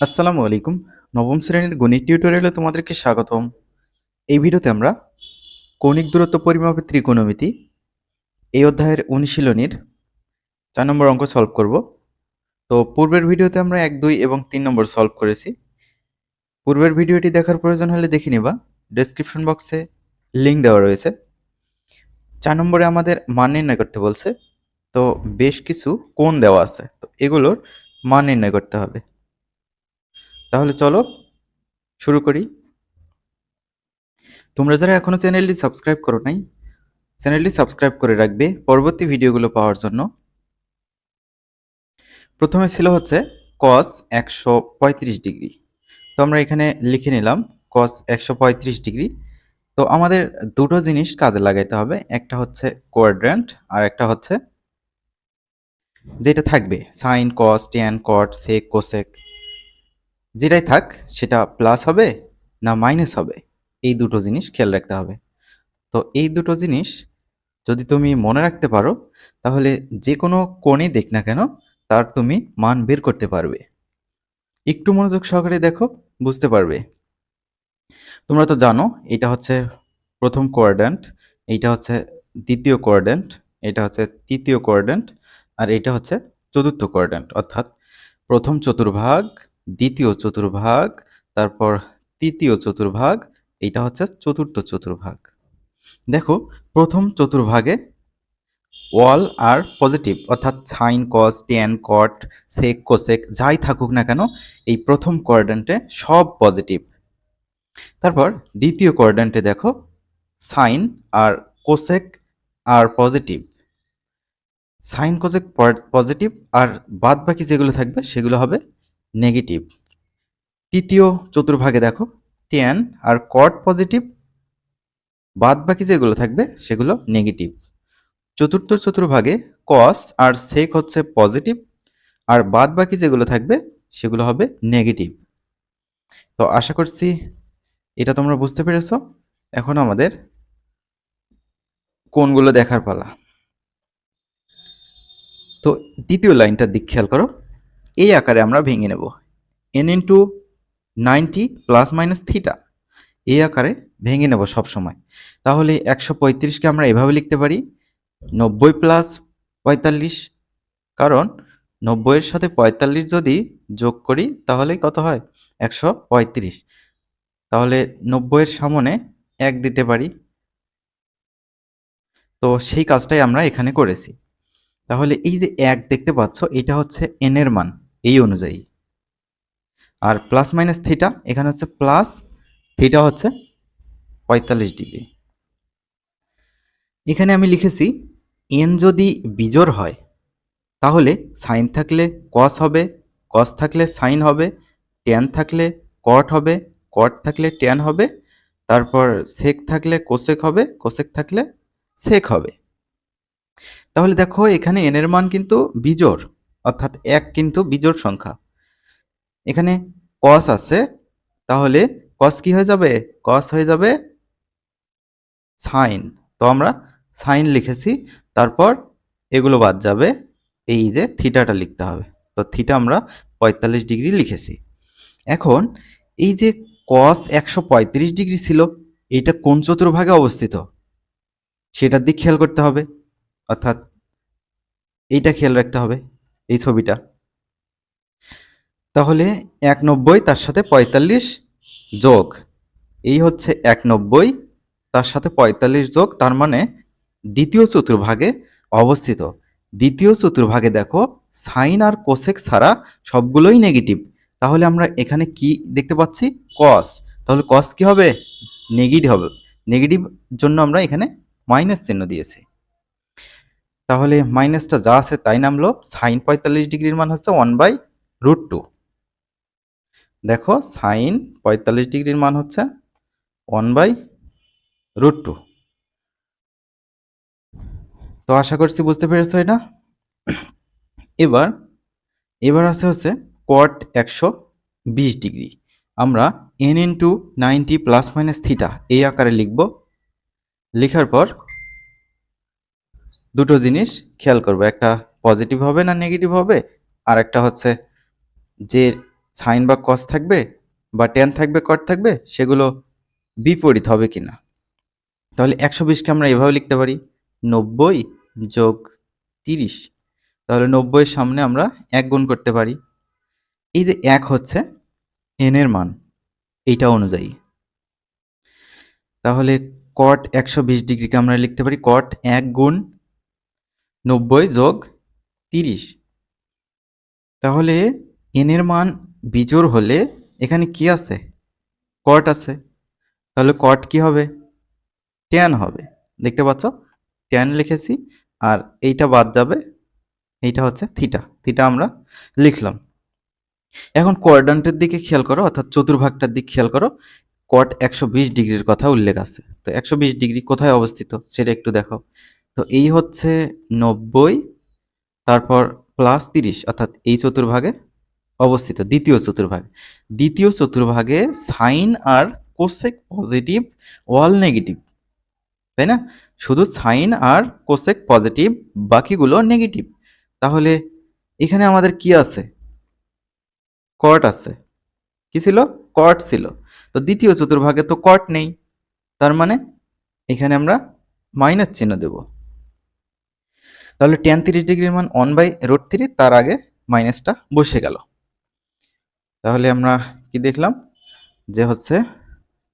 আসসালামু আলাইকুম। নবম শ্রেণির গণিত টিউটোরিয়ালে তোমাদেরকে স্বাগতম। এই ভিডিওতে আমরা কৌণিক দূরত্ব পরিমাপের ত্রিকোণমিতি এই অধ্যায়ের অনুশীলনীর চার নম্বর অঙ্ক সলভ করব। তো পূর্বের ভিডিওতে আমরা এক, দুই এবং তিন নম্বর সলভ করেছি। পূর্বের ভিডিওটি দেখার প্রয়োজন হলে দেখে নিবা। ডেসক্রিপশন বক্সে লিঙ্ক দেওয়া রয়েছে। চার নম্বরে আমাদের মান নির্ণয় করতে বলছে। তো বেশ কিছু কোণ দেওয়া আছে। তো এগুলোর মান নির্ণয় করতে হবে। তাহলে চলো, শুরু করি। তোমরা যারা এখনও চ্যানেলটি সাবস্ক্রাইব করো নাই, চ্যানেলটি সাবস্ক্রাইব করে রাখবে পরবর্তী ভিডিওগুলো পাওয়ার জন্য। প্রথমে ছিল হচ্ছে কস একশো পঁয়ত্রিশ ডিগ্রি। তো আমরা এখানে লিখে নিলাম কস একশো পঁয়ত্রিশ ডিগ্রি। তো আমাদের দুটো জিনিস কাজে লাগাইতে হবে, একটা হচ্ছে কোয়াড্র্যান্ট আর একটা হচ্ছে যেটা থাকবে sine cos tan cot sec cosec যেটাই থাক, সেটা প্লাস হবে না মাইনাস হবে? এই দুটো জিনিস খেয়াল রাখতে হবে। তো এই দুটো জিনিস যদি তুমি মনে রাখতে পারো, তাহলে যে কোনো কোণে দেখ না কেন, তার তুমি মান বের করতে পারবে। একটু মনোযোগ সহকারে দেখো, বুঝতে পারবে। তোমরা তো জানো, এটা হচ্ছে প্রথম কোয়ার্ড্যান্ট এইটা হচ্ছে দ্বিতীয় কোয়ার্ড্যান্ট এটা হচ্ছে তৃতীয় কোয়ার্ড্যান্ট আর এটা হচ্ছে চতুর্থ কোয়ার্ড্যান্ট অর্থাৎ প্রথম চতুর্ভাগ দ্বিতীয় চতুর্ভাগ, তারপর তৃতীয় চতুর্ভাগ, এইটা হচ্ছে চতুর্থ চতুর্ভাগ। দেখো, প্রথম চতুর্ভাগে ওয়াল আর পজিটিভ, অর্থাৎ sine, cos, tan, cot, sec, cosec, যাই থাকুক না কেন, এই প্রথম কোয়ার্ড্যান্টে সব পজিটিভ। তারপর দ্বিতীয় কোয়ার্ড্যান্টে দেখো, সাইন আর কোসেক আর পজিটিভ। সাইন, কোসেক পজিটিভ, আর বাদ বাকি যেগুলো থাকবে সেগুলো হবে নেগেটিভ। তৃতীয় চতুর্ভাগে দেখো টেন আর কট পজিটিভ বাদ বাকি যেগুলো থাকবে সেগুলো নেগেটিভ চতুর্থ চতুর্ভাগে কস আর সেক হচ্ছে পজিটিভ আর বাদ বাকি যেগুলো থাকবে সেগুলো হবে নেগেটিভ তো আশা করছি এটা তোমরা বুঝতে পেরেছ। এখন আমাদের কোনগুলো দেখার পালা। তো দ্বিতীয় লাইনটার দিক খেয়াল করো। এই আকারে আমরা ভেঙে নেব। N into ninety plus minus theta এই আকারে ভেঙে নেব সব সময় তাহলে একশো পঁয়ত্রিশকে আমরা এভাবে লিখতে পারি, নব্বই প্লাস পঁয়তাল্লিশ, কারণ নব্বইয়ের সাথে পঁয়তাল্লিশ যদি যোগ করি, তাহলে কত হয়? একশো পঁয়ত্রিশ। তাহলে নব্বইয়ের সামনে এক দিতে পারি। তো সেই কাজটাই আমরা এখানে করেছি। তাহলে এই যে এক দেখতে পাচ্ছ, এটা হচ্ছে এন এর মান। এই অনুযায়ী। আর প্লাস মাইনাস থিটা এখানে হচ্ছে প্লাস থিটা হচ্ছে পঁয়তাল্লিশ ডিগ্রি। এখানে আমি লিখেছি এন যদি বিজোর হয়, তাহলে সাইন থাকলে কস হবে কস থাকলে সাইন হবে ট্যান থাকলে কট হবে কট থাকলে ট্যান হবে, তারপর সেক থাকলে কোসেক হবে কোসেক থাকলে সেক হবে। তাহলে দেখো, এখানে এনের মান কিন্তু বিজোড়। অর্থাৎ এক কিন্তু বিজোড় সংখ্যা। এখানে কস আছে, তাহলে কস কি হয়ে যাবে? কস হয়ে যাবে সাইন তো আমরা সাইন লিখেছি, তারপর এগুলো বাদ যাবে, এই যে থিটাটা লিখতে হবে। তো থিটা আমরা পঁয়তাল্লিশ ডিগ্রি লিখেছি। এখন এই যে কস একশো পঁয়ত্রিশ ডিগ্রি ছিল, এইটা কোন চতুর্ভাগে অবস্থিত? সেটার দিক খেয়াল করতে হবে। অর্থাৎ এইটা খেয়াল রাখতে হবে। এই ছবিটা। তাহলে এক নব্বই তার সাথে পঁয়তাল্লিশ যোগ। এই হচ্ছে এক নব্বই তার সাথে পঁয়তাল্লিশ যোগ, তার মানে দ্বিতীয় চতুর্ভাগে অবস্থিত। দ্বিতীয় চতুর্ভাগে দেখো, সাইন আর কোসেক ছাড়া সবগুলোই নেগেটিভ তাহলে আমরা এখানে কি দেখতে পাচ্ছি? কস তাহলে কস কি হবে? নেগেটিভ হবে। নেগেটিভ জন্য আমরা এখানে মাইনাস চিহ্ন দিয়েছি। তাহলে মাইনাসটা যা আছে তাই নামলো। সাইন পঁয়তাল্লিশ ডিগ্রির মান হচ্ছে ওয়ান বাই রুট টু দেখো সাইন পঁয়তাল্লিশ ডিগ্রির মান হচ্ছে ওয়ান বাই রুট টু তো আশা করছি বুঝতে পেরেছ এটা। এবার এবার আছে হচ্ছে কট একশো বিশ ডিগ্রি। আমরা n into ninety plus minus theta এই আকারে লিখব। লেখার পর দুটো জিনিস খেয়াল করব, একটা পজিটিভ হবে না নেগেটিভ হবে, আর একটা হচ্ছে যে সাইন বা কস থাকবে বা টেন থাকবে কট থাকবে, সেগুলো বিপরীত হবে কি না তাহলে একশো বিশকে আমরা এভাবে লিখতে পারি, নব্বই যোগ তিরিশ। তাহলে নব্বইয়ের সামনে আমরা এক গুণ করতে পারি। এই যে এক হচ্ছে এনের মান, এইটা অনুযায়ী। তাহলে কট একশো বিশ ডিগ্রিকে আমরা লিখতে পারি কট এক গুণ নব্বই যোগ তিরিশ। তাহলে এনের মান বিজোর হলে এখানে কি আছে? কট আছে। তাহলে কট কি হবে? ট্যান হবে। দেখতে পাচ্ছ? ট্যান লিখেছি আর এইটা বাদ যাবে। এইটা হচ্ছে থিটা থিটা আমরা লিখলাম। এখন কোয়ার্ডান্টের দিকে খেয়াল করো, অর্থাৎ চতুর্ভাগটার দিকে খেয়াল করো। কট একশো বিশ ডিগ্রির কথা উল্লেখ আছে। তো একশো বিশ ডিগ্রি কোথায় অবস্থিত? সেটা একটু দেখো। তো এই হচ্ছে নব্বই, তারপর প্লাস তিরিশ, অর্থাৎ এই চতুর্ভাগে অবস্থিত, দ্বিতীয় চতুর্ভাগ। দ্বিতীয় চতুর্ভাগে সাইন আর কোসেক পজিটিভ ওয়াল নেগেটিভ তাই না? শুধু সাইন আর কোসেক পজিটিভ বাকিগুলো নেগেটিভ তাহলে এখানে আমাদের কি আছে? কট আছে। কি ছিল? কট ছিল। তো দ্বিতীয় চতুর্ভাগে তো কট নেই। তার মানে এখানে আমরা মাইনাস চিহ্ন দেব। তাহলে টেন তিরিশ ডিগ্রির মান ওয়ান বাই রুট থ্রি তার আগে মাইনাসটা বসে গেল। তাহলে আমরা কি দেখলাম? যে হচ্ছে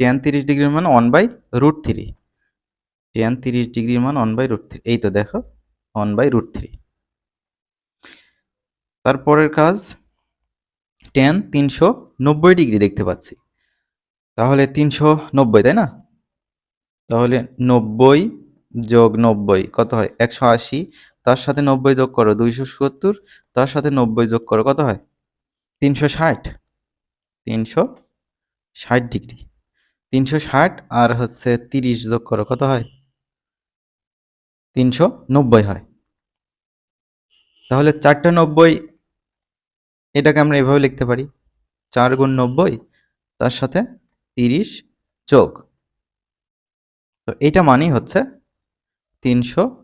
টেন তিরিশ ডিগ্রির মান one by root three tan তিরিশ ডিগ্রির মান ওয়ান বাই রুট থ্রি এই তো দেখো ওয়ান বাই রুট থ্রি তারপরের কাজ টেন তিনশো নব্বই ডিগ্রি দেখতে পাচ্ছি। তাহলে তিনশো নব্বই, তাই না? তাহলে নব্বই যোগ নব্বই, কত হয়? একশো আশি। তার সাথে নব্বই যোগ করো দুইশো সত্তর, তার সাথে নব্বই যোগ করো কত হয়? তিনশো ষাট। তিনশো ষাট ডিগ্রি। তিনশো ষাট আর হচ্ছে তিরিশ যোগ করো কত হয়? তিনশো নব্বই হয়। তাহলে চারটা নব্বই, এটাকে আমরা এভাবে লিখতে পারি। চার গুণ নব্বই, তার সাথে তিরিশ যোগ। তো এটা মানেই হচ্ছে তিনশো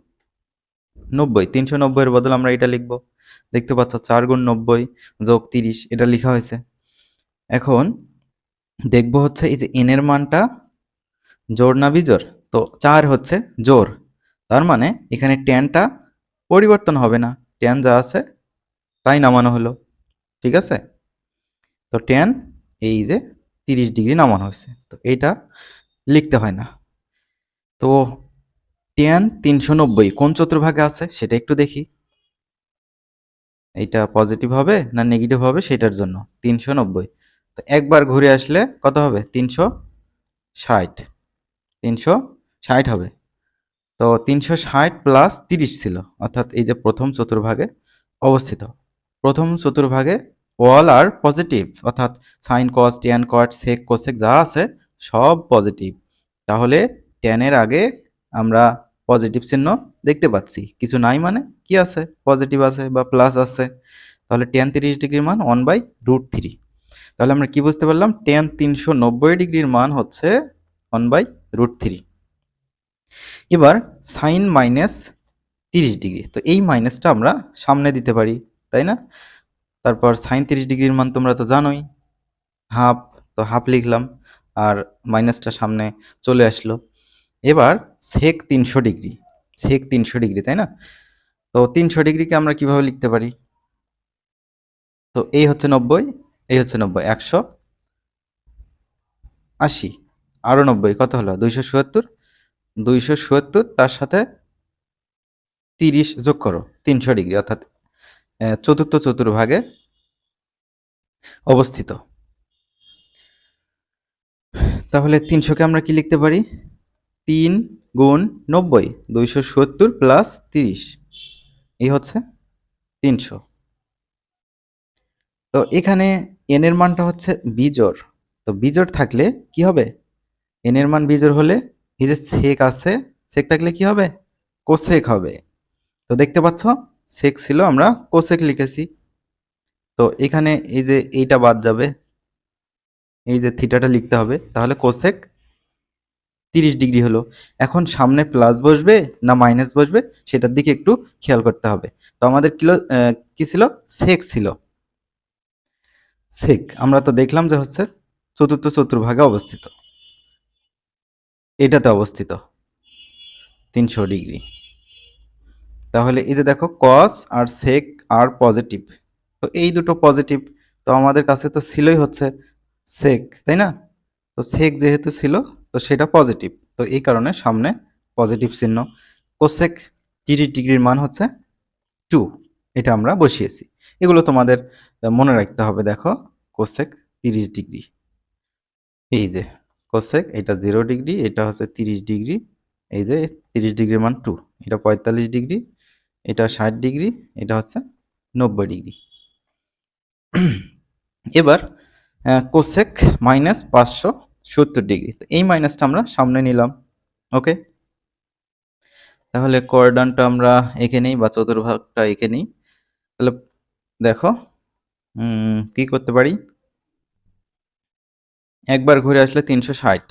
নব্বই, তিনশো নব্বইয়ের বদল আমরা এটা লিখব। দেখতে পাচ্ছ, চার গুণ নব্বই যোগ তিরিশ, এটা লেখা হয়েছে। এখন দেখব হচ্ছে এই যে এনের মানটা জোর না বিজোর তো চার হচ্ছে জোর তার মানে এখানে ট্যানটা পরিবর্তন হবে না ট্যান যা আছে তাই নামানো হলো, ঠিক আছে? তো ট্যান এই যে তিরিশ ডিগ্রি নামানো হয়েছে, তো এইটা লিখতে হয় না। তো ট্যান তিনশো নব্বই। কোন চতুর্ভাগে আছে? সেটা একটু দেখি। এইটা পজিটিভ হবে না নেগেটিভ হবে সেটার জন্য? তিনশো নব্বই। তো একবার ঘুরে আসলে কত হবে? তিনশো ষাট। তিনশো ষাট হবে। তো তিনশো ষাট প্লাস তিরিশ ছিল, অর্থাৎ এই যে প্রথম চতুর্ভাগে অবস্থিত। প্রথম চতুর্ভাগে ওয়াল আর পজিটিভ অর্থাৎ sine cos tan cot sec cosec যা আছে সব পজিটিভ তাহলে টেনের আগে আমরা পজিটিভ চিহ্ন দেখতে পাচ্ছি। কিছু নাই মানে কি আছে? পজিটিভ আছে বা প্লাস আছে। তাহলে টেন তিরিশ ডিগ্রির মান ওয়ান বাই রুট থ্রি তাহলে আমরা কি বুঝতে পারলাম? টেন তিনশো নব্বই ডিগ্রির মান হচ্ছে ওয়ান বাই রুট থ্রি এবার সাইন মাইনাস তিরিশ ডিগ্রি। তো এই মাইনাসটা আমরা সামনে দিতে পারি, তাই না? তারপর সাইন তিরিশ ডিগ্রির মান তোমরা তো জানোই। হাফ তো হাফ লিখলাম। আর মাইনাসটা সামনে চলে আসলো। এবার সেক তিনশো ডিগ্রি সেক তিনশো ডিগ্রি তাই না? তো তিনশো ডিগ্রিকে আমরা কীভাবে লিখতে পারি? তো এই হচ্ছে নব্বই, এই হচ্ছে নব্বই, একশো আশি আরও নব্বই, কত হলো? দুইশো চুয়াত্তর দুইশো চুয়াত্তর তার সাথে তিরিশ যোগ করো, তিনশো ডিগ্রি অর্থাৎ চতুর্থ চতুর্ভাগে অবস্থিত। তাহলে তিনশোকে আমরা কি লিখতে পারি? তিন গুণ নব্বই, দুইশো সত্তর প্লাস তিরিশ। এই হচ্ছে তিনশো। তো এখানে এন এর মানটা হচ্ছে বিজোর তো বিজোর থাকলে কি হবে? এন এর মান বিজোর হলে এই যে সেক আছে সেক থাকলে কি হবে? কোসেক হবে। তো দেখতে পাচ্ছ সেক ছিল আমরা কোসেক লিখেছি। তো এখানে এই যে এইটা বাদ যাবে, এই যে থিটাটা লিখতে হবে, তাহলে কোসেক তিরিশ ডিগ্রি হলো। এখন সামনে প্লাস বসবে না মাইনাস বসবে? সেটার দিকে একটু খেয়াল করতে হবে। তো আমাদের কিলো কি ছিল? সেক ছিল। সেক, আমরা তো দেখলাম যে হচ্ছে চতুর্থ চতুর্ভাগে অবস্থিত। এটাতে অবস্থিত। তিনশো ডিগ্রি। তাহলে এই যে দেখো কস আর সেক আর পজিটিভ তো এই দুটো পজিটিভ তো আমাদের কাছে তো ছিলই হচ্ছে সেক তাই না? তো সেক যেহেতু ছিল, তো সেটা পজিটিভ তো এই কারণে সামনে পজিটিভ চিহ্ন। কোসেক তিরিশ ডিগ্রির মান হচ্ছে টু এটা আমরা বসিয়েছি। এগুলো তোমাদের মনে রাখতে হবে, দেখো কোসেক তিরিশ ডিগ্রি। এই যে কোসেক এটা জিরো ডিগ্রি, এটা হচ্ছে তিরিশ ডিগ্রি, এই যে তিরিশ ডিগ্রির মান টু এটা পঁয়তাল্লিশ ডিগ্রি, এটা ষাট ডিগ্রি, এটা হচ্ছে নব্বই ডিগ্রি। এবার কোসেক মাইনাস পাঁচশো সত্তর ডিগ্রি তো এই মাইনাসটা আমরা সামনে নিলাম ওকে তাহলে কোয়ার্ডানটা আমরা এঁকে নিই বা চতুর্ভাগটা এঁকে নিই। তাহলে দেখো কি করতে পারি? একবার ঘুরে আসলে তিনশো ষাট।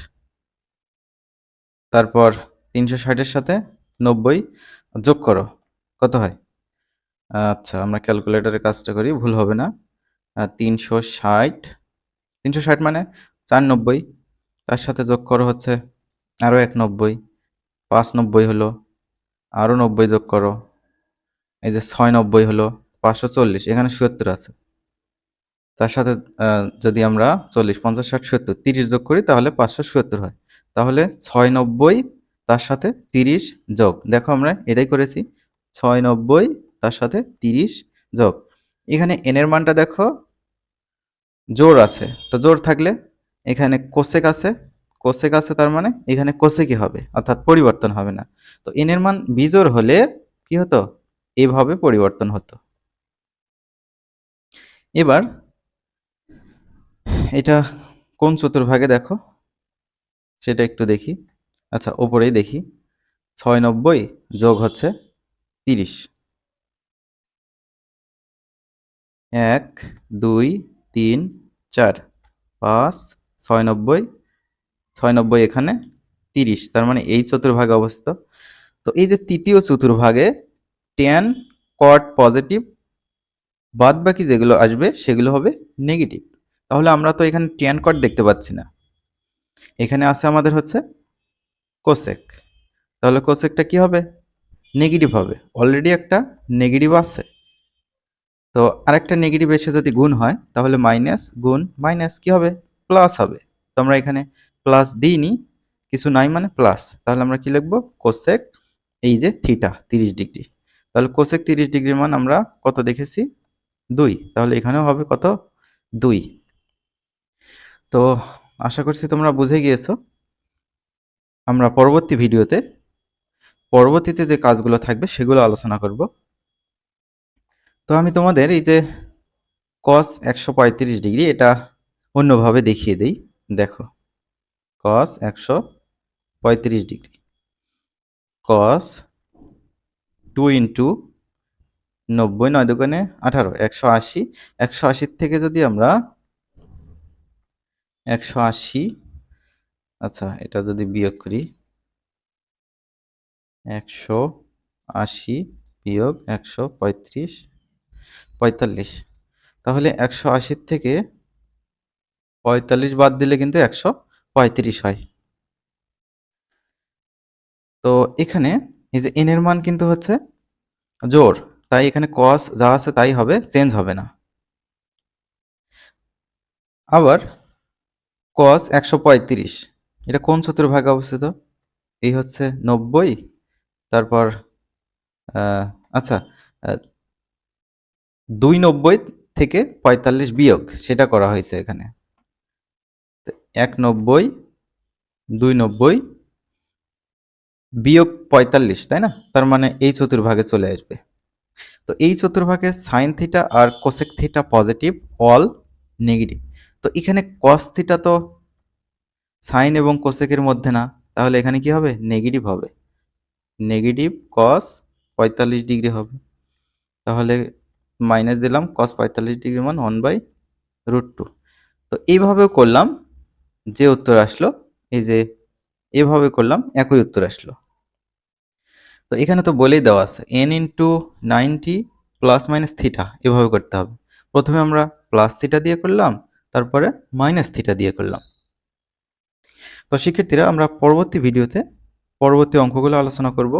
তারপর তিনশো ষাটের সাথে নব্বই যোগ করো, কত হয়? আচ্ছা আমরা ক্যালকুলেটরের কাজটা করি, ভুল হবে না। তিনশো ষাট তিনশো ষাট মানে চার নব্বই। তার সাথে যোগ করো হচ্ছে আরও এক নব্বই পাঁচ নব্বই হলো আরও নব্বই যোগ করো, এই যে ছয় নব্বই হলো, পাঁচশো চল্লিশ, এখানে সত্তর আছে। তার সাথে যদি আমরা চল্লিশ, পঞ্চাশ, ষাট, সত্তর, তিরিশ যোগ করি, তাহলে পাঁচশো সত্তর হয়। তাহলে ছয় নব্বই তার সাথে তিরিশ যোগ। দেখো আমরা এটাই করেছি ছয় নব্বই তার সাথে তিরিশ যোগ। এখানে এনের মানটা দেখো, জোর আছে। তো জোর থাকলে এখানে কোসেক আছে। কোসেক আছে তার মানে এখানে কোসেকই হবে, অর্থাৎ পরিবর্তন হবে না। তো এনের মান বিজোর হলে কি হতো? এভাবে পরিবর্তন হতো। এবার এটা কোন চতুর্ভাগে দেখো? সেটা একটু দেখি। আচ্ছা ওপরেই দেখি। ছয় নব্বই যোগ হচ্ছে তিরিশ। এক, দুই, তিন, চার, পাঁচ ছয় নব্বই ছয় নব্বই এখানে তিরিশ, তার মানে এই চতুর্ভাগে অবস্থিত। তো এই যে তৃতীয় চতুর্ভাগে টেন কট পজিটিভ বাদ বাকি যেগুলো আসবে সেগুলো হবে নেগেটিভ তাহলে আমরা তো এখানে টেন কট দেখতে পাচ্ছি না। এখানে আছে আমাদের হচ্ছে কোসেক তাহলে কোসেকটা কি হবে? নেগেটিভ হবে। অলরেডি একটা নেগেটিভ আছে। তো আরেকটা নেগেটিভ এসে যদি গুণ হয়, তাহলে মাইনাস গুণ মাইনাস কি হবে? প্লাস হবে। তো আমরা এখানে প্লাস দিইনি, কিছু নাই মানে প্লাস তাহলে আমরা কি লিখব? কোসেক এই যে থিটা তিরিশ ডিগ্রি। তাহলে কোসেক তিরিশ ডিগ্রির মান আমরা কত দেখেছি? দুই। তাহলে এখানেও হবে কত? দুই। তো আশা করছি তোমরা বুঝে গিয়েছো। আমরা পরবর্তী ভিডিওতে, পরবর্তীতে যে কাজগুলো থাকবে সেগুলো আলোচনা করব। তো আমি তোমাদের এই যে কস একশো পঁয়ত্রিশ ডিগ্রি, এটা অন্যভাবে দেখিয়ে দিই। দেখো কস একশো পঁয়ত্রিশ ডিগ্রি। কস টু ইন্টু নব্বই নয় দোকানে আঠারো, একশো আশি। একশো আশির থেকে যদি আমরা একশো আশি আচ্ছা এটা যদি বিয়োগ করি, একশো আশি বিয়োগ একশো পঁয়ত্রিশ, পঁয়তাল্লিশ। তাহলে একশো আশির থেকে পঁয়তাল্লিশ বাদ দিলে কিন্তু একশো পঁয়ত্রিশ হয়। তো এখানে এই যে এনের মান কিন্তু হচ্ছে জোর, তাই এখানে কস যা আছে তাই হবে চেঞ্জ হবে না। আবার কস একশো পঁয়ত্রিশ, এটা কোন চতুর্ভাগে অবস্থিত? এই হচ্ছে নব্বই, তারপর আচ্ছা দুই নব্বই থেকে পঁয়তাল্লিশ বিয়োগ, সেটা করা হয়েছে এখানে। এক নব্বই, দুই নব্বই, বিয়োগ পঁয়তাল্লিশ, তাই না? তার মানে এই চতুর্ভাগে চলে আসবে। তো এই চতুর্ভাগে সাইন থিটা আর cosec theta positive, all negative. তো এখানে কস থিটা তো সাইন এবং কোসেকের মধ্যে না, তাহলে এখানে কি হবে? নেগেটিভ হবে। নেগেটিভ কস পঁয়তাল্লিশ ডিগ্রি হবে। তাহলে মাইনাস দিলাম কস পঁয়তাল্লিশ ডিগ্রি মান ওয়ান বাই রুট টু তো এইভাবেও করলাম। যে উত্তর আসলো, এই যে এভাবে করলাম, একই উত্তর আসলো। তো এখানে তো বলেই দেওয়া আছে n into ninety plus minus theta এভাবে করতে হবে। প্রথমে আমরা প্লাস থিটা দিয়ে করলাম, তারপরে মাইনাস থিটা দিয়ে করলাম। তো শিক্ষার্থীরা, আমরা পরবর্তী ভিডিওতে পরবর্তী অঙ্কগুলো আলোচনা করব।